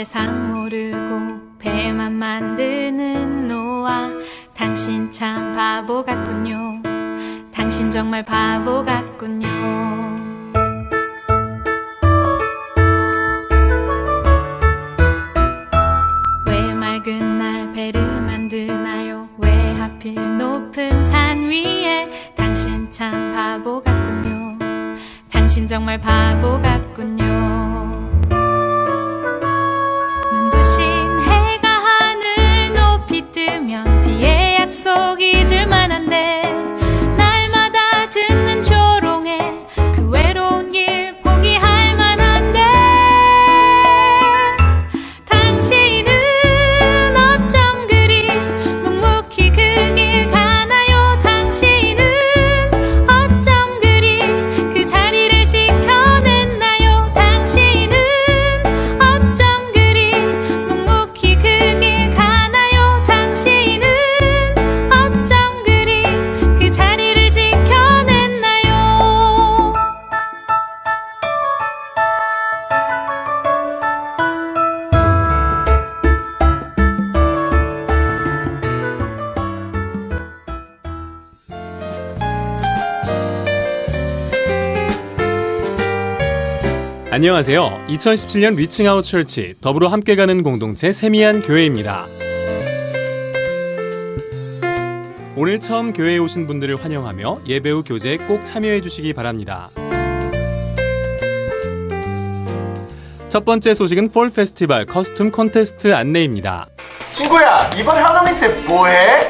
세상 모르고 배만 만드는 노아. 당신 참 바보 같군요. 당신 정말 바보 같군요. 왜 맑은 날 배를 만드나요? 왜 하필 높은 산 위에? 당신 참 바보 같군요. 당신 정말 바보 같군요 안녕하세요. 2017년 리칭아웃 철치 더불어 함께 가는 공동체 세미한 교회입니다. 오늘 처음 교회에 오신 분들을 환영하며 예배 후 교제에 꼭 참여해 주시기 바랍니다. 첫 번째 소식은 폴 페스티벌 커스튬 콘테스트 안내입니다. 친구야 이번 할로윈 때 뭐해?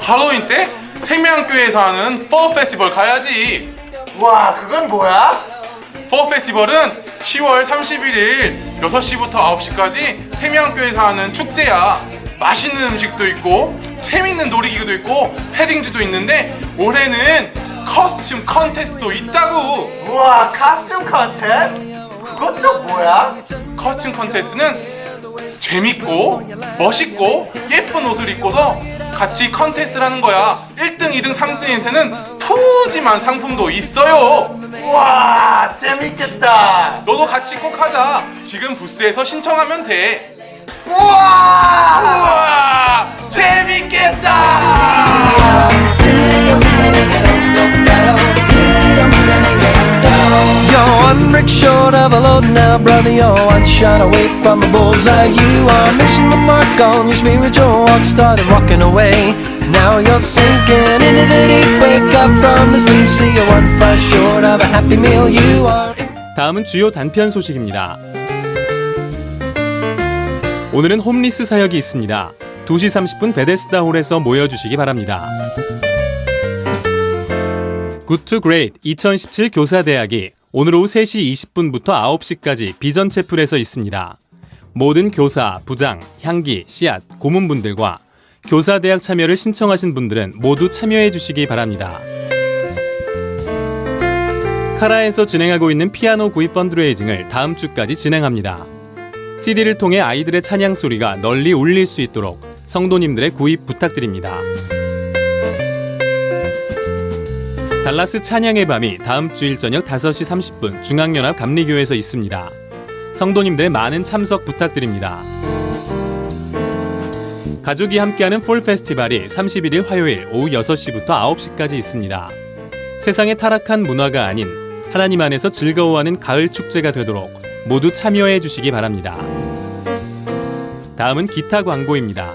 할로윈 때 생명교회에서 하는 포 페스티벌 가야지. 와 그건 뭐야? 포 페스티벌은 10월 31일 6시부터 9시까지 생명교회에서 하는 축제야. 맛있는 음식도 있고 재밌는 놀이기구도 있고 패딩주도 있는데 올해는 커스튬 컨테스트도 있다고. 우와 카스튬 컨텐츠? 그것도 뭐야? 커스튬 컨테스트는 재밌고 멋있고 예쁜 옷을 입고서 같이 컨테스트를 하는 거야. 1등, 2등, 3등한테는 푸짐한 상품도 있어요. 우와 재밌겠다 너도 같이 꼭 하자. 지금 부스에서 신청하면 돼. 우와 우와, 재밌겠다. You're one brick short of a load now, brother. You're one shot away from a bullseye. You are missing the mark on your spiritual walk. Started walking away. Now you're sinking into the deep. Wake up from the sleep. See you're one fly short of a happy meal. You are. 다음은 주요 단편 소식입니다. 오늘은 홈리스 사역이 있습니다. 2시 30분 베데스다 홀에서 모여주시기 바랍니다. 굿투 그레이트 2017 교사대학이 오늘 오후 3시 20분부터 9시까지 비전 채플에서 있습니다. 모든 교사, 부장, 향기, 씨앗, 고문분들과 교사대학 참여를 신청하신 분들은 모두 참여해 주시기 바랍니다. 카라에서 진행하고 있는 피아노 구입 펀드레이징을 다음 주까지 진행합니다. CD를 통해 아이들의 찬양 소리가 널리 울릴 수 있도록 성도님들의 구입 부탁드립니다. 달라스 찬양의 밤이 다음 주일 저녁 5시 30분 중앙연합 감리교회에서 있습니다. 성도님들의 많은 참석 부탁드립니다. 가족이 함께하는 폴 페스티벌이 31일 화요일 오후 6시부터 9시까지 있습니다. 세상의 타락한 문화가 아닌 하나님 안에서 즐거워하는 가을 축제가 되도록 모두 참여해 주시기 바랍니다. 다음은 기타 광고입니다.